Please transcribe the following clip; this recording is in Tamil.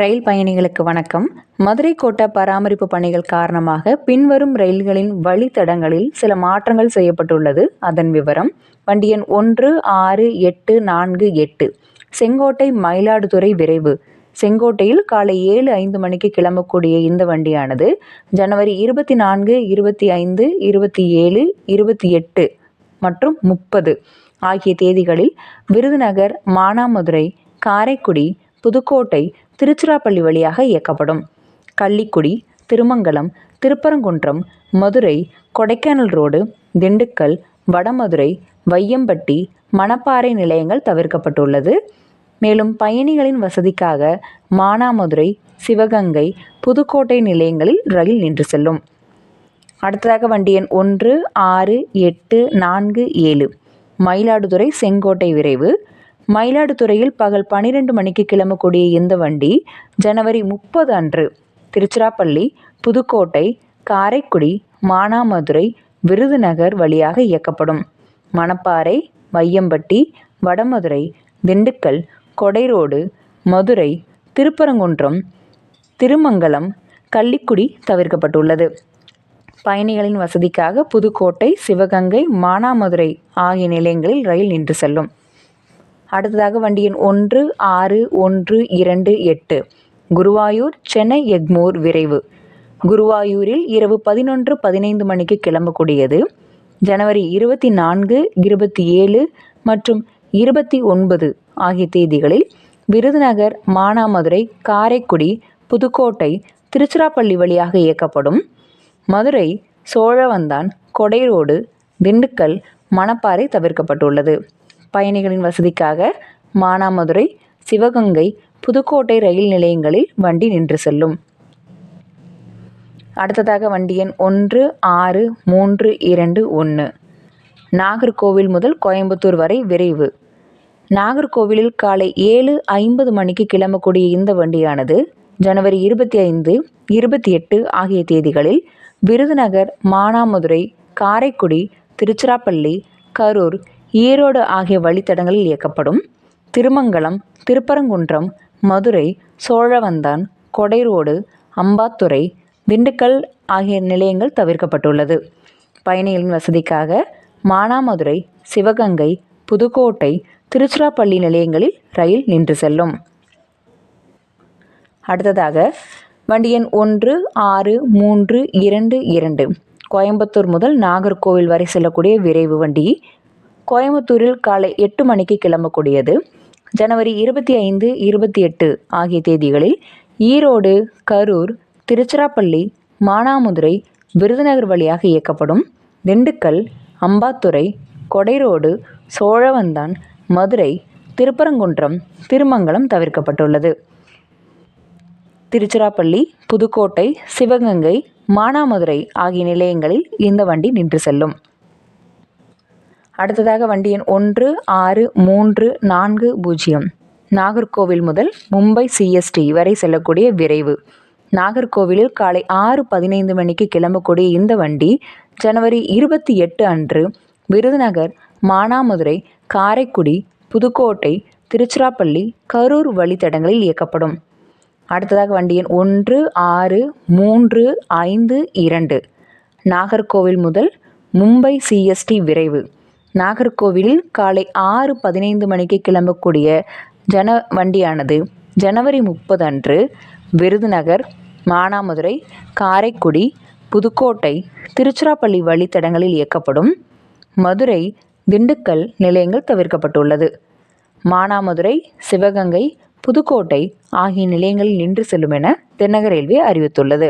ரயில் பயணிகளுக்கு வணக்கம். மதுரை கோட்ட பராமரிப்பு பணிகள் காரணமாக பின்வரும் ரயில்களின் வழித்தடங்களில் சில மாற்றங்கள் செய்யப்பட்டுள்ளது. அதன் விவரம் வண்டி எண் ஒன்று ஆறு எட்டு நான்கு எட்டு செங்கோட்டை மயிலாடுதுறை விரைவு. செங்கோட்டையில் காலை ஏழு ஐந்து மணிக்கு கிளம்பக்கூடிய இந்த வண்டியானது ஜனவரி இருபத்தி நான்கு இருபத்தி ஐந்து இருபத்தி ஏழு இருபத்தி எட்டு மற்றும் முப்பது ஆகிய தேதிகளில் விருதுநகர் மானாமதுரை காரைக்குடி புதுக்கோட்டை திருச்சிராப்பள்ளி வழியாக இயக்கப்படும். கள்ளிக்குடி திருமங்கலம் திருப்பரங்குன்றம் மதுரை கொடைக்கானல் ரோடு திண்டுக்கல் வடமதுரை வையம்பட்டி மணப்பாறை நிலையங்கள் தவிர்க்கப்பட்டுள்ளது. மேலும் பயணிகளின் வசதிக்காக மானாமதுரை சிவகங்கை புதுக்கோட்டை நிலையங்களில் ரயில் நின்று செல்லும். அடுத்ததாக வண்டி எண் ஒன்று ஆறு எட்டு நான்கு ஏழு. மயிலாடுதுறை செங்கோட்டை விரைவு. மயிலாடுதுறையில் பகல் பனிரெண்டு மணிக்கு கிளம்பக்கூடிய இந்த வண்டி ஜனவரி முப்பது அன்று திருச்சிராப்பள்ளி புதுக்கோட்டை காரைக்குடி மானாமதுரை விருதுநகர் வழியாக இயக்கப்படும். மணப்பாறை வையம்பட்டி வடமதுரை திண்டுக்கல் கொடைரோடு மதுரை திருப்பரங்குன்றம் திருமங்கலம் கள்ளிக்குடி தவிர்க்கப்பட்டுள்ளது. பயணிகளின் வசதிக்காக புதுக்கோட்டை சிவகங்கை மானாமதுரை ஆகிய நிலையங்களில் ரயில் நின்று செல்லும். அடுத்ததாக வண்டி எண் ஒன்று ஆறு ஒன்று இரண்டு எட்டு. குருவாயூர் சென்னை எக்மோர் விரைவு. குருவாயூரில் இரவு பதினொன்று பதினைந்து மணிக்கு கிளம்பக்கூடியது. ஜனவரி இருபத்தி நான்கு இருபத்தி ஏழு மற்றும் இருபத்தி ஒன்பது ஆகிய தேதிகளில் விருதுநகர் மானாமதுரை காரைக்குடி புதுக்கோட்டை திருச்சிராப்பள்ளி வழியாக இயக்கப்படும். மதுரை சோழவந்தான் கொடைரோடு திண்டுக்கல் மணப்பாறை தவிர்க்கப்பட்டுள்ளது. பயணிகளின் வசதிக்காக மானாமதுரை சிவகங்கை புதுக்கோட்டை ரயில் நிலையங்களில் வண்டி நின்று செல்லும். அடுத்ததாக வண்டி எண் ஒன்று ஆறு மூன்று இரண்டு ஒன்று நாகர்கோவில் முதல் கோயம்புத்தூர் வரை விரைவு. நாகர்கோவிலில் காலை ஏழு ஐம்பது மணிக்கு கிளம்பக்கூடிய இந்த வண்டியானது ஜனவரி இருபத்தி ஐந்து இருபத்தி எட்டு ஆகிய தேதிகளில் விருதுநகர் மானாமதுரை காரைக்குடி திருச்சிராப்பள்ளி கரூர் ஈரோடு ஆகிய வழித்தடங்களில் இயக்கப்படும் திருமங்கலம் திருப்பரங்குன்றம் மதுரை சோழவந்தான் கொடைரோடு அம்பாத்துறை திண்டுக்கல் ஆகிய நிலையங்கள் தவிர்க்கப்பட்டுள்ளது. பயணிகளின் வசதிக்காக மானாமதுரை சிவகங்கை புதுக்கோட்டை திருச்சிராப்பள்ளி நிலையங்களில் ரயில் நின்று செல்லும். அடுத்ததாக வண்டி எண் ஒன்று ஆறு மூன்று இரண்டு இரண்டு கோயம்புத்தூர் முதல் நாகர்கோவில் வரை செல்லக்கூடிய விரைவு வண்டி கோயம்புத்தூரில் காலை எட்டு மணிக்கு கிளம்பக்கூடியது. ஜனவரி இருபத்தி ஐந்து இருபத்தி எட்டு ஆகிய தேதிகளில் ஈரோடு கரூர் திருச்சிராப்பள்ளி மானாமதுரை விருதுநகர் வழியாக இயக்கப்படும் திண்டுக்கல் அம்பாத்துறை கொடைரோடு சோழவந்தான் மதுரை திருப்பரங்குன்றம் திருமங்கலம் தவிர்க்கப்பட்டுள்ளது. திருச்சிராப்பள்ளி புதுக்கோட்டை சிவகங்கை மானாமதுரை ஆகிய நிலையங்களில் இந்த வண்டி நின்று செல்லும். அடுத்ததாக வண்டி எண் ஒன்று ஆறு மூன்று நான்கு பூஜ்ஜியம். நாகர்கோவில் முதல் மும்பை சிஎஸ்டி வரை செல்லக்கூடிய விரைவு. நாகர்கோவிலில் காலை ஆறு பதினைந்து மணிக்கு கிளம்பக்கூடிய இந்த வண்டி ஜனவரி இருபத்தி எட்டு அன்று விருதுநகர் மானாமதுரை காரைக்குடி புதுக்கோட்டை திருச்சிராப்பள்ளி கரூர் வழித்தடங்களில் இயக்கப்படும். அடுத்ததாக வண்டி எண் ஒன்று ஆறு மூன்று ஐந்து இரண்டு. நாகர்கோவில் முதல் மும்பை சிஎஸ்டி விரைவு. நாகர்கோவிலில் காலை ஆறு பதினைந்து மணிக்கு கிளம்பக்கூடிய ஜன வண்டியானது ஜனவரி முப்பது அன்று விருதுநகர் மானாமதுரை காரைக்குடி புதுக்கோட்டை திருச்சிராப்பள்ளி வழித்தடங்களில் இயக்கப்படும் மதுரை திண்டுக்கல் நிலையங்கள் தவிர்க்கப்பட்டுள்ளது. மானாமதுரை சிவகங்கை புதுக்கோட்டை ஆகிய நிலையங்களில் நின்று செல்லும் என தென்னக ரயில்வே அறிவித்துள்ளது.